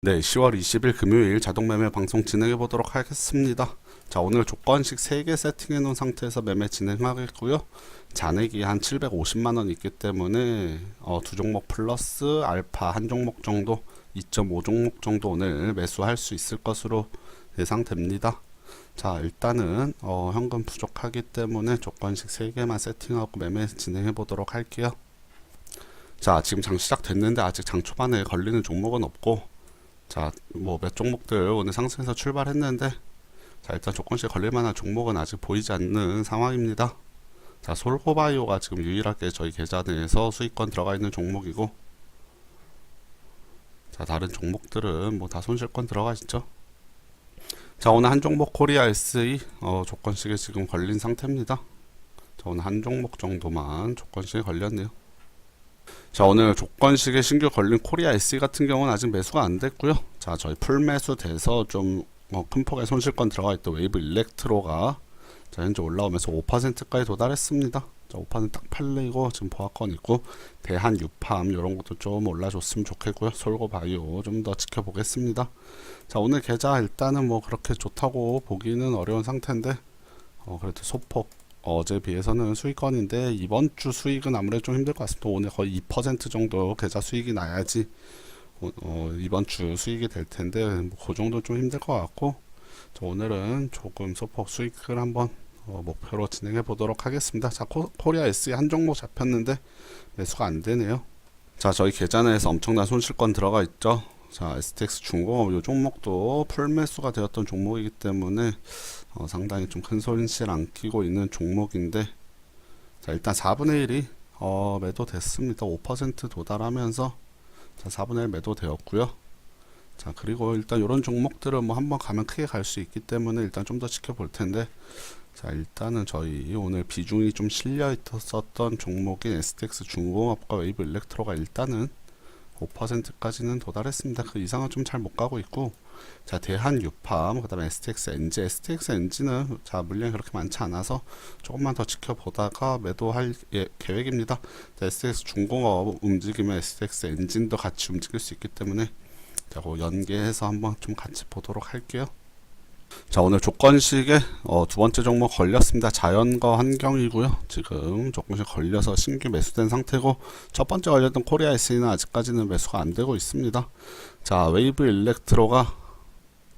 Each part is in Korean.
네, 10월 20일 금요일 자동 매매 방송 진행해 보도록 하겠습니다. 자, 오늘 조건식 3개 세팅해 놓은 상태에서 매매 진행하겠고요. 잔액이 한 750만 원 있기 때문에 어, 두 종목 플러스 알파 한 종목 정도 2.5 종목 정도 오늘 매수할 수 있을 것으로 예상됩니다. 자, 일단은 어, 현금 부족하기 때문에 조건식 3개만 세팅하고 매매 진행해 보도록 할게요. 자, 지금 장 시작됐는데 아직 장 초반에 걸리는 종목은 없고 자, 뭐 몇 종목들 오늘 상승해서 출발했는데 자, 일단 조건식 걸릴 만한 종목은 아직 보이지 않는 상황입니다. 자, 솔고바이오가 지금 유일하게 저희 계좌 내에서 수익권 들어가 있는 종목이고 자, 다른 종목들은 뭐 다 손실권 들어가 있죠. 자, 오늘 한 종목 코리아 SE 어, 조건식에 지금 걸린 상태입니다. 자, 오늘 한 종목 정도만 조건식에 걸렸네요. 자 오늘 조건식에 신규 걸린 코리아 SE 같은 경우는 아직 매수가 안 됐고요. 자 저희 풀 매수 돼서 좀 어, 큰 폭의 손실권 들어가 있던 웨이브 일렉트로가 자 현재 올라오면서 5%까지 도달했습니다. 자 5%딱 팔리고 지금 보합권 있고 대한 유팜 이런 것도 좀 올라줬으면 좋겠고요. 솔고 바이오 좀 더 지켜보겠습니다. 자 오늘 계좌 일단은 뭐 그렇게 좋다고 보기는 어려운 상태인데 어, 그래도 소폭 어제 비해서는 수익권인데 이번 주 수익은 아무래도 좀 힘들 것 같습니다. 오늘 거의 2% 정도 계좌 수익이 나야지 어, 어, 이번 주 수익이 될 텐데 뭐 그 정도 좀 힘들 것 같고 자, 오늘은 조금 소폭 수익을 한번 어, 목표로 진행해 보도록 하겠습니다. 자 코, 코리아 SE 한 종목 잡혔는데 매수가 안 되네요. 자 저희 계좌 내에서 엄청난 손실권 들어가 있죠. 자 STX 중공업 이 종목도 풀 매수가 되었던 종목이기 때문에 어, 상당히 좀 큰 손실 안기고 있는 종목인데 자 일단 4분의 1이 어, 매도됐습니다. 5% 도달하면서 자 4분의 1 매도되었고요. 자 그리고 일단 이런 종목들은 뭐 한번 가면 크게 갈 수 있기 때문에 일단 좀 더 지켜볼 텐데 자 일단은 저희 오늘 비중이 좀 실려 있었던 종목인 STX 중공업과 웨이브 일렉트로가 일단은 5%까지는 도달했습니다. 그 이상은 좀 잘 못 가고 있고 자 대한 유팜 그 다음에 STX 엔지 STX 엔지는 자 물량이 그렇게 많지 않아서 조금만 더 지켜보다가 매도할 예, 계획입니다. 자, STX 중공업 움직이면 STX 엔진도 같이 움직일 수 있기 때문에 자, 그 연계해서 한번 좀 같이 보도록 할게요. 자 오늘 조건식에 어, 두 번째 종목 걸렸습니다. 자연과 환경이고요. 지금 조건식 걸려서 신규 매수된 상태고 첫 번째 걸렸던 코리아 SE는 아직까지는 매수가 안 되고 있습니다. 자 웨이브 일렉트로가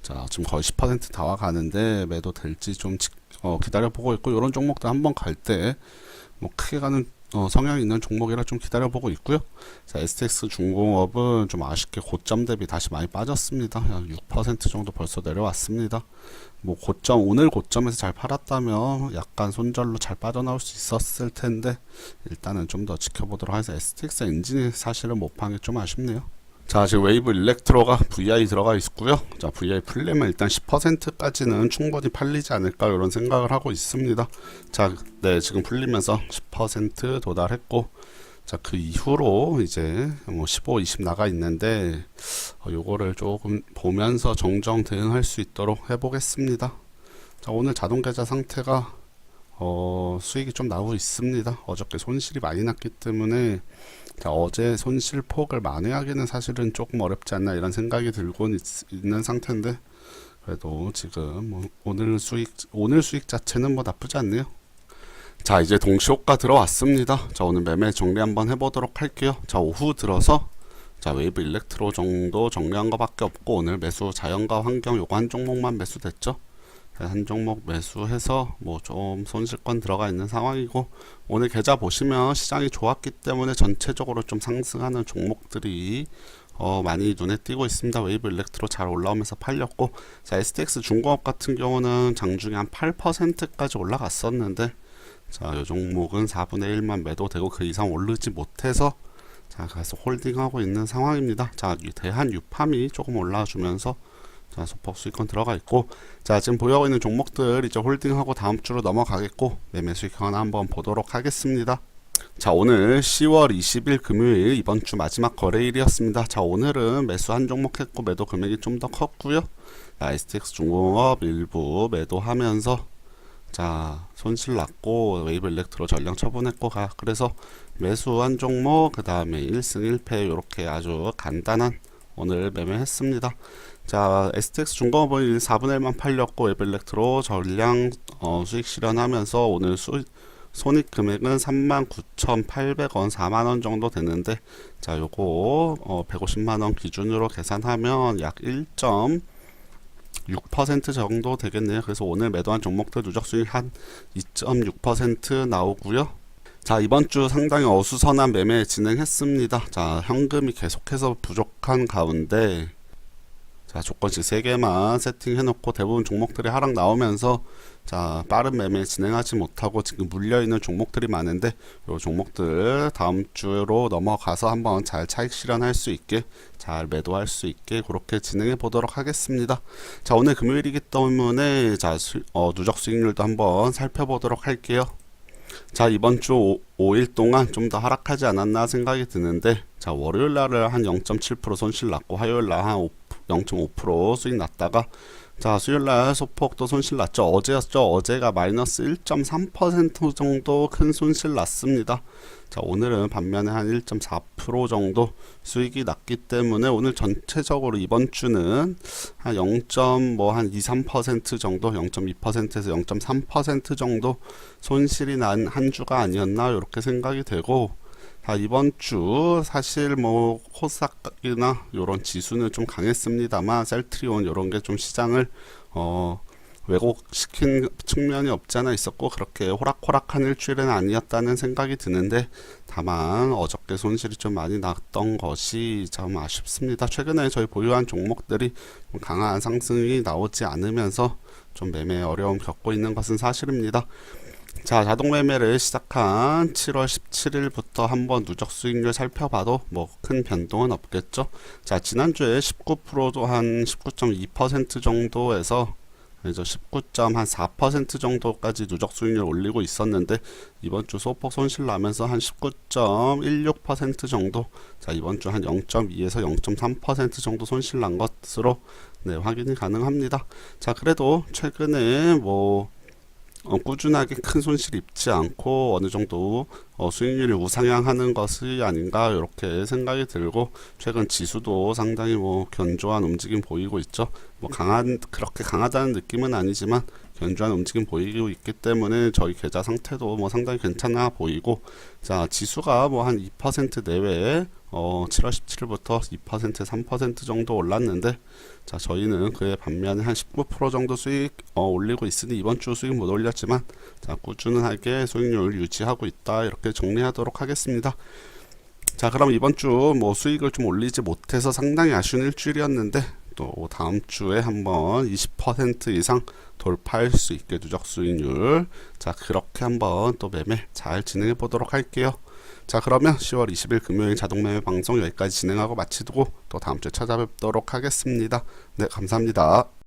자 지금 거의 10%다 와가는데 매도 될지 좀 지, 어, 기다려 보고 있고 이런 종목들 한번 갈 때 뭐 크게 가는 어, 성향이 있는 종목이라 좀 기다려 보고 있고요. 자, STX 중공업은 좀 아쉽게 고점 대비 다시 많이 빠졌습니다. 한 6% 정도 벌써 내려왔습니다. 뭐 고점 오늘 고점에서 잘 팔았다면 약간 손절로 잘 빠져나올 수 있었을 텐데 일단은 좀 더 지켜보도록 해서 STX 엔진이 사실은 못판게 좀 아쉽네요. 자 지금 웨이브 일렉트로가 VI 들어가 있고요. 자 VI 풀리면 일단 10%까지는 충분히 팔리지 않을까 이런 생각을 하고 있습니다. 자, 네 지금 풀리면서 10% 도달했고 자 그 이후로 이제 뭐 15, 20 나가 있는데 어, 요거를 조금 보면서 정정 대응할 수 있도록 해보겠습니다. 자 오늘 자동 계좌 상태가 어, 수익이 좀 나오고 있습니다. 어저께 손실이 많이 났기 때문에 자, 어제 손실 폭을 만회하기는 사실은 조금 어렵지 않나 이런 생각이 들고 있, 는 상태인데 그래도 지금 뭐 오늘 수익 오늘 수익 자체는 뭐 나쁘지 않네요. 자 이제 동시호가 들어왔습니다. 자 오늘 매매 정리 한번 해보도록 할게요. 자 오후 들어서 자 웨이브 일렉트로 정도 정리한 거밖에 없고 오늘 매수 자연과 환경 요거 한 종목만 매수됐죠. 한 종목 매수해서 뭐 좀 손실권 들어가 있는 상황이고 오늘 계좌 보시면 시장이 좋았기 때문에 전체적으로 좀 상승하는 종목들이 어 많이 눈에 띄고 있습니다. 웨이브 일렉트로 잘 올라오면서 팔렸고 자 STX 중공업 같은 경우는 장중에 한 8%까지 올라갔었는데 자, 이 종목은 4분의 1만 매도되고 그 이상 오르지 못해서 자, 그래서 홀딩하고 있는 상황입니다. 자, 대한 유팜이 조금 올라주면서 자, 소폭 수익권 들어가 있고 자, 지금 보유하고 있는 종목들 이제 홀딩하고 다음 주로 넘어가겠고 매매 수익 하나 한번 보도록 하겠습니다. 자, 오늘 10월 20일 금요일 이번 주 마지막 거래일이었습니다. 자, 오늘은 매수 한 종목 했고 매도 금액이 좀 더 컸고요. 자, STX 중공업 일부 매도하면서 자 손실 났고 웨이브 일렉트로 전량 처분했고 가 그래서 매수 한 종목 그 다음에 1승 1패 이렇게 아주 간단한 오늘 매매했습니다. 자, STX 중공업은 4분의 1만 팔렸고 웨블렉트로 전량 어, 수익 실현하면서 오늘 수, 손익 금액은 39,800원, 4만 원 정도 되는데 자, 요거 어, 150만 원 기준으로 계산하면 약 1.6% 정도 되겠네요. 그래서 오늘 매도한 종목들 누적 수익 한 2.6% 나오고요. 자, 이번 주 상당히 어수선한 매매 진행했습니다. 자, 현금이 계속해서 부족한 가운데 자, 조건식 3개만 세팅해놓고 대부분 종목들이 하락 나오면서 자, 빠른 매매 진행하지 못하고 지금 물려있는 종목들이 많은데 요 종목들 다음 주로 넘어가서 한번 잘 차익 실현할 수 있게 잘 매도할 수 있게 그렇게 진행해 보도록 하겠습니다. 자, 오늘 금요일이기 때문에 자, 수, 어, 누적 수익률도 한번 살펴보도록 할게요. 자 이번 주 5, 일 동안 좀 더 하락하지 않았나 생각이 드는데 자 월요일 날은 한0.7% 손실 났고 화요일 날 한 0.5% 수익 났다가 자 수요일 날 소폭도 손실 났죠 어제였죠 어제가 마이너스 1.3% 정도 큰 손실 났습니다 자 오늘은 반면에 한 1.4% 정도 수익이 났기 때문에 오늘 전체적으로 이번 주는 한 0. 뭐한 2, 3% 정도 0.2%에서 0.3% 정도 손실이 난 한 주가 아니었나 이렇게 생각이 되고 자, 이번 주 사실 뭐 코스닥이나 요런 지수는 좀 강했습니다만 셀트리온 요런 게 좀 시장을 어 왜곡시킨 측면이 없지 않아 있었고 그렇게 호락호락한 일주일은 아니었다는 생각이 드는데 다만 어저께 손실이 좀 많이 났던 것이 참 아쉽습니다. 최근에 저희 보유한 종목들이 좀 강한 상승이 나오지 않으면서 좀 매매 어려움 겪고 있는 것은 사실입니다. 자, 자동 매매를 시작한 7월 17일부터 한번 누적 수익률 살펴봐도 뭐 큰 변동은 없겠죠. 자, 지난주에 19%도 한 19.2% 정도에서 이제 19.4% 정도까지 누적 수익률 올리고 있었는데 이번 주 소폭 손실 나면서 한 19.16% 정도 자 이번 주 한 0.2에서 0.3% 정도 손실 난 것으로 네 확인이 가능합니다. 자 그래도 최근에 뭐 어, 꾸준하게 큰 손실 입지 않고 어느 정도 어, 수익률이 우상향하는 것이 아닌가 이렇게 생각이 들고 최근 지수도 상당히 뭐 견조한 움직임 보이고 있죠. 뭐 강한 그렇게 강하다는 느낌은 아니지만 견조한 움직임 보이고 있기 때문에 저희 계좌 상태도 뭐 상당히 괜찮아 보이고 자 지수가 뭐 한 2% 내외에 어 7월 17일부터 2% 3% 정도 올랐는데 자 저희는 그에 반면에 한 19% 정도 수익 어, 올리고 있으니 이번 주 수익 못 올렸지만 자 꾸준하게 수익률 유지하고 있다 이렇게 정리하도록 하겠습니다. 자 그럼 이번 주 뭐 수익을 좀 올리지 못해서 상당히 아쉬운 일주일이었는데 또 다음 주에 한번 20% 이상 돌파할 수 있게 누적 수익률 자 그렇게 한번 또 매매 잘 진행해 보도록 할게요. 자 그러면 10월 20일 금요일 자동매매 방송 여기까지 진행하고 마치고 또 다음 주에 찾아뵙도록 하겠습니다. 네 감사합니다.